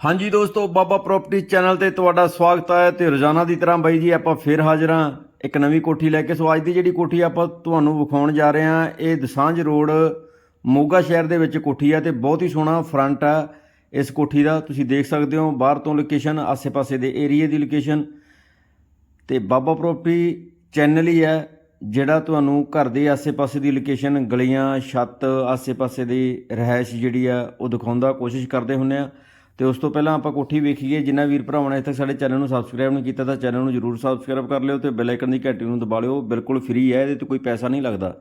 ਹਾਂਜੀ ਦੋਸਤੋ, ਬਾਬਾ property channel ਤੇ ਤੁਹਾਡਾ ਸਵਾਗਤ ਹੈ ਤੇ ਰੋਜ਼ਾਨਾ ਦੀ ਤਰ੍ਹਾਂ ਬਾਈ ਜੀ ਆਪਾਂ ਫੇਰ ਹਾਜ਼ਰ ਹਾਂ ਇੱਕ ਨਵੀਂ ਕੋਠੀ ਲੈ ਕੇ। ਸੋ ਅੱਜ ਦੀ ਜਿਹੜੀ ਕੋਠੀ ਆਪਾਂ ਤੁਹਾਨੂੰ ਵਿਖਾਉਣ ਜਾ ਰਹੇ ਹਾਂ, ਇਹ ਦਸਾਂਝ ਰੋਡ ਮੋਗਾ ਸ਼ਹਿਰ ਦੇ ਵਿੱਚ ਕੋਠੀ ਹੈ ਤੇ ਬਹੁਤ ਹੀ ਸੋਹਣਾ ਫਰੰਟ ਹੈ ਇਸ ਕੋਠੀ ਦਾ। ਤੁਸੀਂ ਦੇਖ ਸਕਦੇ ਹੋ ਬਾਹਰ ਤੋਂ ਲੋਕੇਸ਼ਨ, ਆਸ-ਪਾਸੇ ਦੇ ਏਰੀਆ ਦੀ ਲੋਕੇਸ਼ਨ। ਤੇ ਬਾਬਾ ਪ੍ਰੋਪਰਟੀ ਚੈਨਲ ਹੀ ਹੈ ਜਿਹੜਾ ਤੁਹਾਨੂੰ ਘਰ ਦੇ ਆਸ-ਪਾਸੇ ਦੀ ਲੋਕੇਸ਼ਨ, ਗਲੀਆਂ, ਛੱਤ, ਆਸ-ਪਾਸੇ ਦੀ ਰਹਿائش ਜਿਹੜੀ ਆ ਉਹ ਦਿਖਾਉਂਦਾ ਕੋਸ਼ਿਸ਼ ਕਰਦੇ ਹੁੰਨੇ ਆ ਤੇ ਉਸ ਤੋਂ ਪਹਿਲਾਂ ਆਪਾਂ ਕੋਠੀ ਵੇਖੀਏ, ਜਿੰਨਾ ਵੀਰ ਭਰਾਵਾਂ ਨੇ ਇੱਥੇ ਸਾਡੇ ਚੈਨਲ ਨੂੰ ਸਬਸਕ੍ਰਾਈਬ ਨਹੀਂ ਕੀਤਾ ਤਾਂ ਚੈਨਲ ਨੂੰ ਜਰੂਰ ਸਬਸਕ੍ਰਾਈਬ ਕਰ ਲਿਓ ਤੇ ਬੈਲ ਆਈਕਨ ਦੀ ਘੰਟੀ ਨੂੰ ਦਬਾ ਲਿਓ, ਬਿਲਕੁਲ ਫ੍ਰੀ ਹੈ, ਇਹਦੇ ਤੇ ਕੋਈ ਪੈਸਾ ਨਹੀਂ ਲੱਗਦਾ।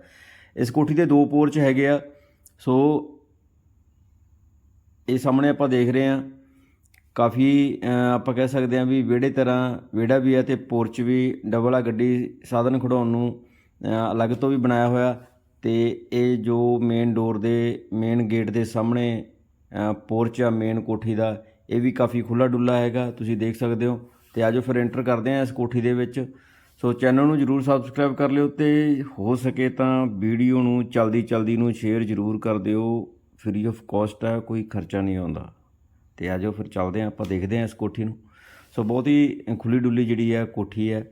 ਇਸ ਕੋਠੀ ਦੇ ਦੋ ਪੋਰਚ ਹੈਗੇ ਆ, ਸੋ ਇਹ ਸਾਹਮਣੇ ਆਪਾਂ ਦੇਖ ਰਹੇ ਹਾਂ, ਕਾਫੀ ਆਪਾਂ ਕਹਿ ਸਕਦੇ ਹਾਂ ਵੀ ਵਿਹੜੇ ਤਰ੍ਹਾਂ ਵਿਹੜਾ ਵੀ ਹੈ ਤੇ ਪੋਰਚ ਵੀ ਡਬਲ ਆ, ਗੱਡੀ ਸਾਧਨ ਖੜਾਉਣ ਨੂੰ ਅਲੱਗ ਤੋਂ ਵੀ ਬਣਾਇਆ ਹੋਇਆ ਤੇ ਇਹ ਜੋ ਮੇਨ ਡੋਰ ਦੇ ਮੇਨ ਗੇਟ ਦੇ ਸਾਹਮਣੇ ਪੋਰਚ ਆ ਮੇਨ ਕੋਠੀ ਦਾ, ਇਹ ਵੀ ਕਾਫੀ ਖੁੱਲਾ ਡੁੱਲਾ ਹੈਗਾ, ਤੁਸੀਂ ਦੇਖ ਸਕਦੇ ਹੋ। ਤੇ ਆਜੋ ਫਿਰ ਐਂਟਰ ਕਰਦੇ ਹਾਂ ਇਸ ਕੋਠੀ ਦੇ ਵਿੱਚ। ਸੋ ਚੈਨਲ ਨੂੰ ਜਰੂਰ ਸਬਸਕ੍ਰਾਈਬ ਕਰ ਲਿਓ ਤੇ ਹੋ ਸਕੇ ਤਾਂ ਵੀਡੀਓ ਨੂੰ ਚਲਦੀ ਚਲਦੀ ਨੂੰ ਸ਼ੇਅਰ ਜਰੂਰ ਕਰ ਦਿਓ। ਫ੍ਰੀ ਆਫ ਕਾਸਟ ਹੈ ਕੋਈ ਖਰਚਾ ਨਹੀਂ ਆਉਂਦਾ। ਤੇ ਆਜੋ ਫਿਰ ਚੱਲਦੇ ਹਾਂ, ਆਪਾਂ ਦੇਖਦੇ ਹਾਂ ਇਸ ਕੋਠੀ ਨੂੰ। ਸੋ ਬਹੁਤ ਹੀ ਖੁੱਲੀ ਡੁੱਲੀ ਜਿਹੜੀ ਹੈ, ਕੋਠੀ ਹੈ।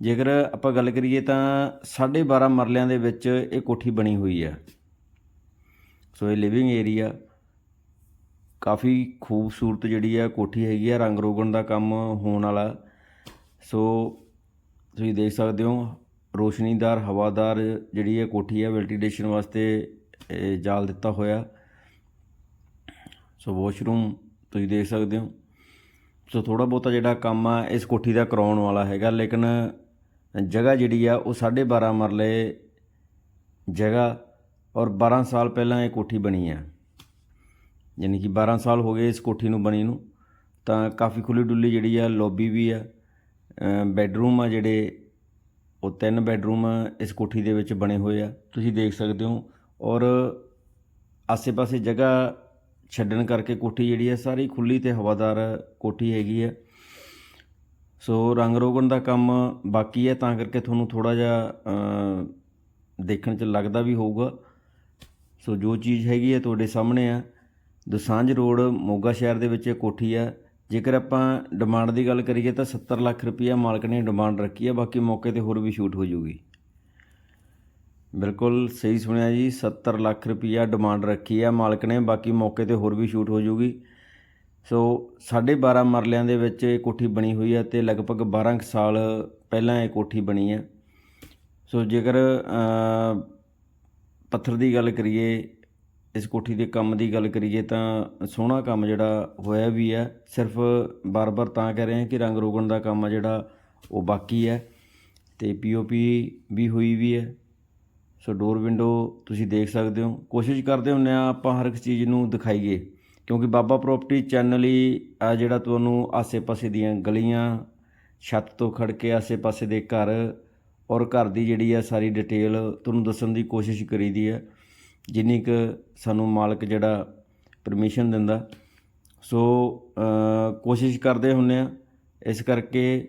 ਜੇਕਰ ਆਪਾਂ ਗੱਲ ਕਰੀਏ ਤਾਂ 12.5 ਮਰਲਿਆਂ ਦੇ ਵਿੱਚ ਇਹ ਕੋਠੀ ਬਣੀ ਹੋਈ ਹੈ। ਸੋ ਇਹ ਲਿਵਿੰਗ ਏਰੀਆ ਕਾਫੀ ਖੂਬਸੂਰਤ ਜਿਹੜੀ ਆ ਕੋਠੀ ਹੈਗੀ ਆ ਰੰਗ ਰੋਗਣ ਦਾ ਕੰਮ ਹੋਣ ਵਾਲਾ। ਸੋ ਤੁਸੀਂ ਦੇਖ ਸਕਦੇ ਹੋ, ਰੋਸ਼ਨੀਦਾਰ, ਹਵਾਦਾਰ ਜਿਹੜੀ ਇਹ ਕੋਠੀ ਆ ਵੈਂਟੀਲੇਸ਼ਨ ਵਾਸਤੇ ਜਾਲ ਦਿੱਤਾ ਹੋਇਆ। ਸੋ ਵਾਸ਼ਰੂਮ ਤੁਸੀਂ ਦੇਖ ਸਕਦੇ ਹੋ। ਸੋ ਥੋੜਾ ਬਹੁਤਾ ਜਿਹੜਾ ਕੰਮ ਆ, ਇਸ ਕੋਠੀ ਦਾ ਕਰਾਉਣ ਵਾਲਾ ਹੈਗਾ, ਲੇਕਿਨ ਜਗ੍ਹਾ ਜਿਹੜੀ ਆ, ਉਹ 12.5 ਮਰਲੇ ਜਗ੍ਹਾ ਔਰ 12 ਸਾਲ ਪਹਿਲਾਂ ਇਹ ਕੋਠੀ ਬਣੀ ਆ ਯਾਨੀ ਕਿ 12 ਸਾਲ ਹੋ ਗਏ ਇਸ ਕੋਠੀ ਨੂੰ ਬਣੀ ਨੂੰ, ਤਾਂ ਕਾਫੀ ਖੁੱਲੀ ਡੁੱਲੀ ਜਿਹੜੀ ਆ ਲੌਬੀ ਵੀ ਆ ਬੈੱਡਰੂਮ ਆ ਜਿਹੜੇ, ਉਹ ਤਿੰਨ ਬੈੱਡਰੂਮ ਇਸ ਕੋਠੀ ਦੇ ਵਿੱਚ ਬਣੇ ਹੋਏ ਆ। ਤੁਸੀਂ ਦੇਖ ਸਕਦੇ ਹੋ ਔਰ ਆਸੇ-ਪਾਸੇ ਜਗ੍ਹਾ ਛੱਡਣ ਕਰਕੇ ਕੋਠੀ ਜਿਹੜੀ ਹੈ ਸਾਰੀ ਖੁੱਲੀ ਤੇ ਹਵਾਦਾਰ ਕੋਠੀ ਹੈਗੀ ਹੈ ਸੋ ਰੰਗ ਰੋਗਣ ਦਾ ਕੰਮ ਬਾਕੀ ਹੈ ਤਾਂ ਕਰਕੇ ਤੁਹਾਨੂੰ ਥੋੜਾ ਜਿਹਾ ਦੇਖਣ 'ਚ ਲੱਗਦਾ ਵੀ ਹੋਊਗਾ। ਸੋ ਜੋ ਚੀਜ਼ ਹੈਗੀ ਹੈ ਤੁਹਾਡੇ ਸਾਹਮਣੇ ਆ। ਦੁਸਾਂਝ ਰੋਡ ਮੋਗਾ ਸ਼ਹਿਰ ਦੇ ਵਿੱਚ ਇਹ ਕੋਠੀ ਆ ਜੇਕਰ ਆਪਾਂ ਡਿਮਾਂਡ ਦੀ ਗੱਲ ਕਰੀਏ ਤਾਂ 70 ਲੱਖ ਰੁਪਈਆ ਮਾਲਕ ਨੇ ਡਿਮਾਂਡ ਰੱਖੀ ਹੈ। ਬਾਕੀ ਮੌਕੇ ਤੇ ਹੋਰ ਵੀ ਸ਼ੂਟ ਹੋ ਜੂਗੀ ਬਿਲਕੁਲ ਸਹੀ ਸੁਣਿਆ ਜੀ 70 ਲੱਖ ਰੁਪਈਆ ਡਿਮਾਂਡ ਰੱਖੀ ਆ ਮਾਲਕ ਨੇ। ਬਾਕੀ ਮੌਕੇ ਤੇ ਹੋਰ ਵੀ ਸ਼ੂਟ ਹੋ ਜੂਗੀ ਸੋ 12.5 ਮਰਲਿਆਂ ਦੇ ਵਿੱਚ ਇਹ ਕੋਠੀ ਬਣੀ ਹੋਈ ਹੈ ਤੇ ਲਗਭਗ 12 ਕੁ ਸਾਲ ਪਹਿਲਾਂ ਇਹ ਕੋਠੀ ਬਣੀ ਹੈ। ਸੋ ਜੇਕਰ ਪੱਥਰ ਦੀ ਗੱਲ ਕਰੀਏ ਇਸ ਕੋਠੀ ਦੇ ਕੰਮ ਦੀ ਗੱਲ ਕਰੀਏ ਤਾਂ ਸੋਹਣਾ ਕੰਮ ਜਿਹੜਾ ਹੋਇਆ ਵੀ ਹੈ। ਸਿਰਫ ਬਾਰ-ਬਾਰ ਤਾਂ ਕਹਿ ਰਹੇ ਹਾਂ ਕਿ ਰੰਗ ਰੋਗਣ ਦਾ ਕੰਮ ਆ ਜਿਹੜਾ, ਉਹ ਬਾਕੀ ਹੈ ਤੇ ਪੀਓਪੀ ਵੀ ਹੋਈ ਵੀ ਹੈ। ਸੋ ਡੋਰ ਵਿੰਡੋ ਤੁਸੀਂ ਦੇਖ ਸਕਦੇ ਹੋ। ਕੋਸ਼ਿਸ਼ ਕਰਦੇ ਹੁੰਨੇ ਆ ਆਪਾਂ ਹਰ ਇੱਕ ਚੀਜ਼ ਨੂੰ ਦਿਖਾਈਏ, ਕਿਉਂਕਿ ਬਾਬਾ ਪ੍ਰਾਪਰਟੀ ਚੈਨਲ ਹੀ ਆ ਜਿਹੜਾ ਤੁਹਾਨੂੰ ਆਸੇ-ਪਾਸੇ ਦੀਆਂ ਗਲੀਆਂ, ਛੱਤ ਤੋਂ ਖੜ ਕੇ ਆਸੇ-ਪਾਸੇ ਦੇ ਘਰ ਔਰ ਘਰ ਦੀ ਜਿਹੜੀ ਆ ਸਾਰੀ ਡਿਟੇਲ ਤੁਹਾਨੂੰ ਦੱਸਣ ਦੀ ਕੋਸ਼ਿਸ਼ ਕਰੀਦੀ ਹੈ। ਜਿੰਨੀ ਕੁ ਸਾਨੂੰ ਮਾਲਕ ਜਿਹੜਾ ਪਰਮਿਸ਼ਨ ਦਿੰਦਾ। ਸੋ ਕੋਸ਼ਿਸ਼ ਕਰਦੇ ਹੁੰਨੇ ਆ, ਇਸ ਕਰਕੇ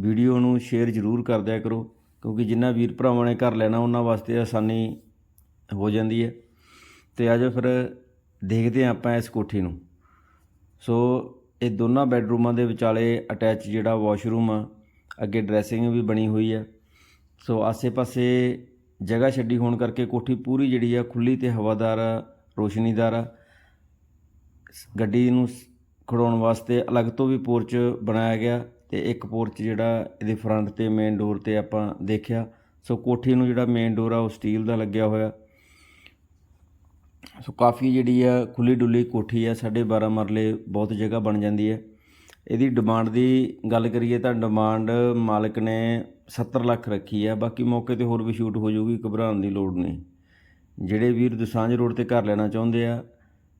ਵੀਡੀਓ ਨੂੰ ਸ਼ੇਅਰ ਜ਼ਰੂਰ ਕਰ ਦਿਆ ਕਰੋ, ਕਿਉਂਕਿ ਜਿੰਨਾ ਵੀਰ ਭਰਾਵਾਂ ਨੇ ਘਰ ਲੈਣਾ, ਉਹਨਾਂ ਵਾਸਤੇ ਆਸਾਨੀ ਹੋ ਜਾਂਦੀ ਹੈ। ਤੇ ਆਜੋ ਫਿਰ ਦੇਖਦੇ ਹਾਂ ਆਪਾਂ ਇਸ ਕੋਠੀ ਨੂੰ। ਸੋ ਇਹ ਦੋਨਾਂ ਬੈੱਡਰੂਮਾਂ ਦੇ ਵਿਚਾਲੇ ਅਟੈਚ ਜਿਹੜਾ ਵਾਸ਼ਰੂਮ ਆ, ਅੱਗੇ ਡਰੈਸਿੰਗ ਵੀ ਬਣੀ ਹੋਈ ਆ। ਸੋ ਆਸੇ-ਪਾਸੇ ਜਗ੍ਹਾ ਛੱਡੀ ਹੋਣ ਕਰਕੇ ਕੋਠੀ ਪੂਰੀ ਜਿਹੜੀ ਆ ਖੁੱਲੀ ਤੇ ਹਵਾਦਾਰ ਆ ਰੋਸ਼ਨੀਦਾਰ ਆ। ਗੱਡੀ ਨੂੰ ਸ- ਖੜਾਉਣ ਵਾਸਤੇ ਅਲੱਗ ਤੋਂ ਵੀ ਪੋਰਚ ਬਣਾਇਆ ਗਿਆ ਤੇ ਇੱਕ ਪੋਰਚ ਜਿਹੜਾ ਇਹਦੇ ਫਰੰਟ ਤੇ ਮੇਨ ਡੋਰ ਤੇ ਆਪਾਂ ਦੇਖਿਆ। ਸੋ ਕੋਠੀ ਨੂੰ ਜਿਹੜਾ ਮੇਨ ਡੋਰ ਆ ਉਹ ਸਟੀਲ ਦਾ ਲੱਗਿਆ ਹੋਇਆ। ਸੋ ਕਾਫੀ ਜਿਹੜੀ ਆ ਖੁੱਲੀ ਡੁੱਲੀ ਕੋਠੀ ਆ 12.5 ਮਰਲੇ ਬਹੁਤ ਜਗ੍ਹਾ ਬਣ ਜਾਂਦੀ ਹੈ ਇਹਦੀ ਡਿਮਾਂਡ ਦੀ ਗੱਲ ਕਰੀਏ ਤਾਂ ਡਿਮਾਂਡ ਮਾਲਕ ਨੇ 70 ਲੱਖ ਰੱਖੀ ਆ, ਬਾਕੀ ਮੌਕੇ ਤੇ ਹੋਰ ਵੀ ਸ਼ੂਟ ਹੋ ਜਾਊਗੀ, ਘਬਰਾਉਣ ਦੀ ਲੋੜ ਨਹੀਂ। ਜਿਹੜੇ ਵੀਰ ਦਸਾਂਝ ਰੋਡ ਤੇ ਘਰ ਲੈਣਾ ਚਾਹੁੰਦੇ ਆ,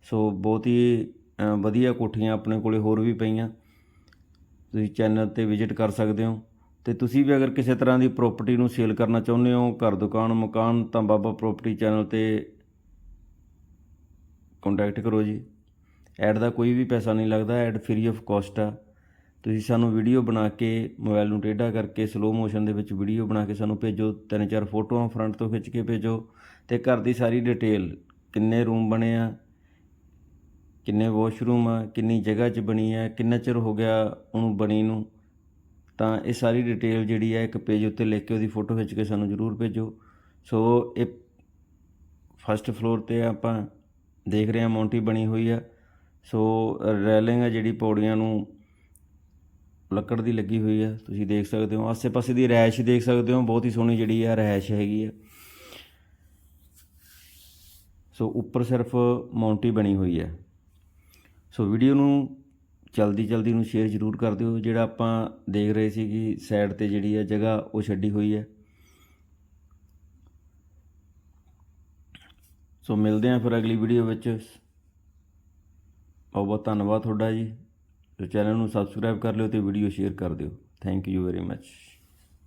ਸੋ ਬਹੁਤ ਹੀ ਵਧੀਆ ਕੋਠੀਆਂ ਆਪਣੇ ਕੋਲੇ ਹੋਰ ਵੀ ਪਈਆਂ। ਤੁਸੀਂ ਚੈਨਲ ਤੇ ਵਿਜ਼ਿਟ ਕਰ ਸਕਦੇ ਹੋ। ਤੇ ਤੁਸੀਂ ਵੀ ਅਗਰ ਕਿਸੇ ਤਰ੍ਹਾਂ ਦੀ ਪ੍ਰਾਪਰਟੀ ਨੂੰ ਸੇਲ ਕਰਨਾ ਚਾਹੁੰਦੇ ਹੋ, ਘਰ, ਦੁਕਾਨ, ਮਕਾਨ, ਤਾਂ ਬਾਬਾ ਪ੍ਰਾਪਰਟੀ ਚੈਨਲ ਤੇ ਕੰਟੈਕਟ ਕਰੋ ਜੀ। ਐਡ ਦਾ ਕੋਈ ਵੀ ਪੈਸਾ ਨਹੀਂ ਲੱਗਦਾ, ਐਡ ਫ੍ਰੀ ਆਫ ਕਾਸਟ ਆ। ਤੁਸੀਂ ਸਾਨੂੰ ਵੀਡੀਓ ਬਣਾ ਕੇ ਮੋਬਾਈਲ ਨੂੰ ਟੇਢਾ ਕਰਕੇ ਸਲੋ ਮੋਸ਼ਨ ਦੇ ਵਿੱਚ ਵੀਡੀਓ ਬਣਾ ਕੇ ਸਾਨੂੰ ਭੇਜੋ, ਤਿੰਨ ਚਾਰ ਫੋਟੋਆਂ ਫਰੰਟ ਤੋਂ ਖਿੱਚ ਕੇ ਭੇਜੋ ਤੇ ਘਰ ਦੀ ਸਾਰੀ ਡਿਟੇਲ ਕਿੰਨੇ ਰੂਮ ਬਣੇ ਆ, ਕਿੰਨੇ ਵਾਸ਼ਰੂਮ ਆ, ਕਿੰਨੀ ਜਗ੍ਹਾ 'ਚ ਬਣੀ ਹੈ ਕਿੰਨਾ ਚਿਰ ਹੋ ਗਿਆ ਉਹਨੂੰ ਬਣੀ ਨੂੰ। ਤਾਂ ਇਹ ਸਾਰੀ ਡਿਟੇਲ ਜਿਹੜੀ ਆ, ਇੱਕ ਪੇਜ ਉੱਤੇ ਲਿਖ ਕੇ ਉਹਦੀ ਫੋਟੋ ਖਿੱਚ ਕੇ ਸਾਨੂੰ ਜ਼ਰੂਰ ਭੇਜੋ। ਸੋ ਇਹ ਫਸਟ ਫਲੋਰ ਤੇ ਆਪਾਂ ਦੇਖ ਰਹੇ ਹਾਂ, ਮੌਂਟੀ ਬਣੀ ਹੋਈ ਆ। ਸੋ ਰੈਲਿੰਗ ਹੈ ਜਿਹੜੀ ਪੌੜੀਆਂ ਨੂੰ ਲੱਕੜ ਦੀ ਲੱਗੀ ਹੋਈ ਹੈ ਤੁਸੀਂ ਦੇਖ ਸਕਦੇ ਹੋ। ਆਸੇ-ਪਾਸੇ ਦੀ ਰੈਸ਼ ਦੇਖ ਸਕਦੇ ਹੋ, ਬਹੁਤ ਹੀ ਸੋਹਣੀ ਜਿਹੜੀ ਆ ਰੈਸ਼ ਹੈਗੀ ਆ। ਸੋ ਉੱਪਰ ਸਿਰਫ ਮੌਂਟੀ ਬਣੀ ਹੋਈ ਹੈ ਸੋ ਵੀਡੀਓ ਨੂੰ ਜਲਦੀ ਜਲਦੀ ਨੂੰ ਸ਼ੇਅਰ ਜ਼ਰੂਰ ਕਰ ਦਿਓ। ਜਿਹੜਾ ਆਪਾਂ ਦੇਖ ਰਹੇ ਸੀ ਕਿ ਸਾਈਡ ਤੇ ਜਿਹੜੀ ਹੈ ਜਗ੍ਹਾ, ਉਹ ਛੱਡੀ ਹੋਈ ਹੈ ਸੋ ਮਿਲਦੇ ਹਾਂ ਫਿਰ ਅਗਲੀ ਵੀਡੀਓ ਵਿੱਚ। ਬਹੁਤ ਬਹੁਤ ਧੰਨਵਾਦ ਤੁਹਾਡਾ ਜੀ। ਤੇ ਚੈਨਲ ਨੂੰ ਸਬਸਕ੍ਰਾਈਬ ਕਰ ਲਿਓ ਤੇ ਵੀਡੀਓ ਸ਼ੇਅਰ ਕਰ ਦਿਓ। Thank you very much